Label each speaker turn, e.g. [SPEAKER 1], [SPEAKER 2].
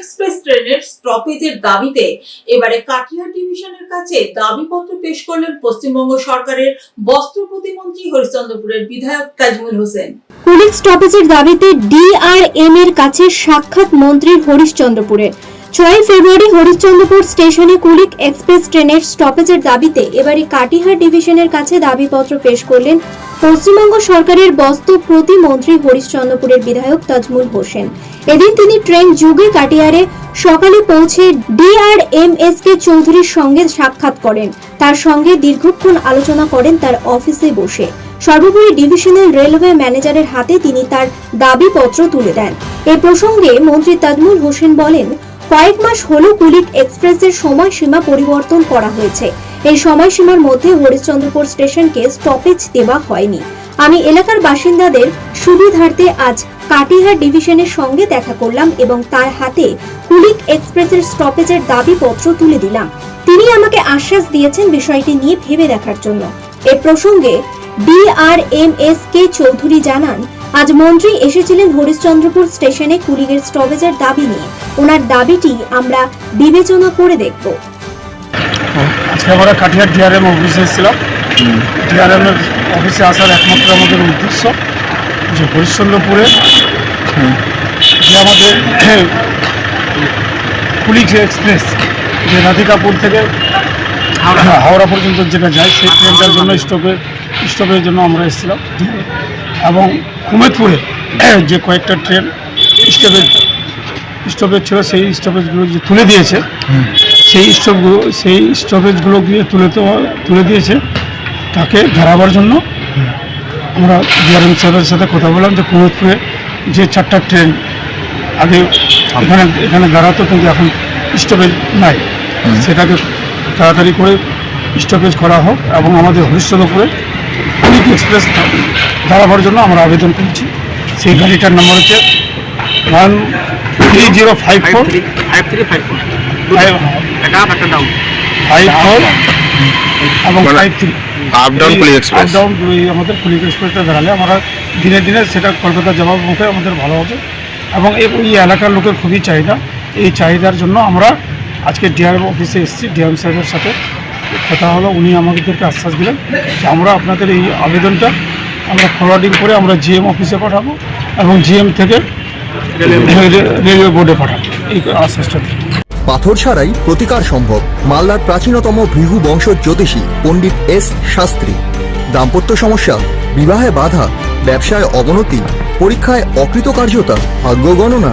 [SPEAKER 1] Express ট্রেনের স্টপেজের দাবিতে এবারে কাটিহার ডিভিশনের কাছে দাবিপত্র পেশ করলেন পশ্চিমবঙ্গ সরকারের বস্ত্র প্রতিমন্ত্রী হরিশ্চন্দ্রপুরের বিধায়ক তাজমুল হোসেন।
[SPEAKER 2] পুলিশ স্টপেজের দাবিতে ডিআরএম এর কাছে সাক্ষাৎ মন্ত্রী হরিশ্চন্দ্রপুরে। ছয় ফেব্রুয়ারি হরিশ্চন্দ্রপুর স্টেশনে কুলিক এক্সপ্রেস ট্রেনের স্টপেজের দাবিতে এবারে কাটিহার ডিভিশনের কাছে দাবিপত্র পেশ করলেন পশ্চিমবঙ্গ সরকারের বস্ত্র প্রতিমন্ত্রী হরিশ্চন্দ্রপুরের বিধায়ক তাজমুল হোসেন। এদিন তিনি ট্রেন যুগে কাটিহারে সকালে পৌঁছে ডিআরএমএস কে চৌধুরীর সঙ্গে সাক্ষাৎ করেন। তার সঙ্গে দীর্ঘক্ষণ আলোচনা করেন তার অফিসে বসে। সর্বোপরি ডিভিশনাল রেলওয়ে ম্যানেজারের হাতে তিনি তার দাবিপত্র তুলে দেন। এ প্রসঙ্গে মন্ত্রী তাজমুল হোসেন বলেন কয়েক মাস হলো কুলিক এক্সপ্রেসের সময়সীমা পরিবর্তন করা হয়েছে। এই সময়সীমার মধ্যে হরিশ্চন্দ্রপুর স্টেশনকে স্টপেজ দেওয়া হয়নি। আমি এলাকার বাসিন্দাদের সুবিধার্থে আজ কাটিহার ডিভিশনের সঙ্গে দেখা করলাম এবং তার হাতে কুলিক এক্সপ্রেসের স্টপেজের দাবিপত্র তুলে দিলাম। তিনি আমাকে আশ্বাস দিয়েছেন বিষয়টি নিয়ে ভেবে দেখার জন্য। এ প্রসঙ্গে ডিআরএমএস কে চৌধুরী জানান আজ মন্ত্রী এসেছিলেন হরিশ্চন্দ্রপুর স্টেশনে কুলিগের স্টপেজের দাবি নিয়ে। ওনার দাবিটি আমরা বিবেচনা করে দেখব।
[SPEAKER 3] আজকে আমরা কাঠিয়ার ডিআরএম অফিসে এসেছিলাম। ডিআরএম অফিসে আসার একমাত্র আমাদের উদ্দেশ্য যে হরিশ্চন্দ্রপুরে যে আমাদের পুলিশ এক্সপ্রেস যে রাধিকাপুর থেকে হাওড়া পর্যন্ত যেটা যায়, সেই ট্রেনটার জন্য স্টপে স্টপের জন্য আমরা এসেছিলাম। এবং কুমেদপুরে যে কয়েকটা ট্রেন স্টপেজ স্টপেজ ছিল সেই স্টপেজগুলো যে তুলে দিয়েছে সেই স্টপগুলো সেই স্টপেজগুলো দিয়ে তুলে তো তুলে দিয়েছে তাকে দাঁড়াবার জন্য। আমরা ডিআরএম সাহেবের সাথে কথা বললাম যে কুমোদপুরে যে চারটা ট্রেন আগে এখানে এখানে দাঁড়াতো কিন্তু এখন স্টপেজ নাই। সেটাকে তাড়াতাড়ি করে স্টপেজ করা হোক এবং আমাদের হরিশ্চন্দ্রপুরে পুলিশ এক্সপ্রেস দাঁড়াবার জন্য আমরা আবেদন করেছি। সেই গাড়িটার নম্বর হচ্ছে one three zero five four.
[SPEAKER 4] Five three five four.
[SPEAKER 3] Five four এবং five three
[SPEAKER 5] up down police express
[SPEAKER 3] up down আমাদের পুলিশ এক্সপ্রেসটা দাঁড়ালে আমরা দিনে দিনে সেটা কলকাতা যাওয়ার মুখে আমাদের ভালো হবে। এবং এই এলাকার লোকের খুবই চাহিদা। এই চাহিদার জন্য আমরা আজকে ডিআরএম অফিসে এসেছি ডিআরএম সাহেবের সাথে। কথা হলো উনি আমাদেরকে আশ্বাস দিলেন আমরা আপনাদের এই আবেদনটা আমরা ফরওয়ার্ডিং করে আমরা জিএম অফিসে পাঠাবো এবং জিএম থেকে রেলওয়ে বোর্ডে পাঠাবো। এই আশ্বাসটা
[SPEAKER 6] পাথর ছাড়াই প্রতিকার সম্ভব। মালদার প্রাচীনতম ভৃহু বংশ জ্যোতিষী পণ্ডিত এস শাস্ত্রী। দাম্পত্য সমস্যা, বিবাহে বাধা, ব্যবসায় অবনতি, পরীক্ষায় অকৃতকার্যতা, ভাগ্য গণনা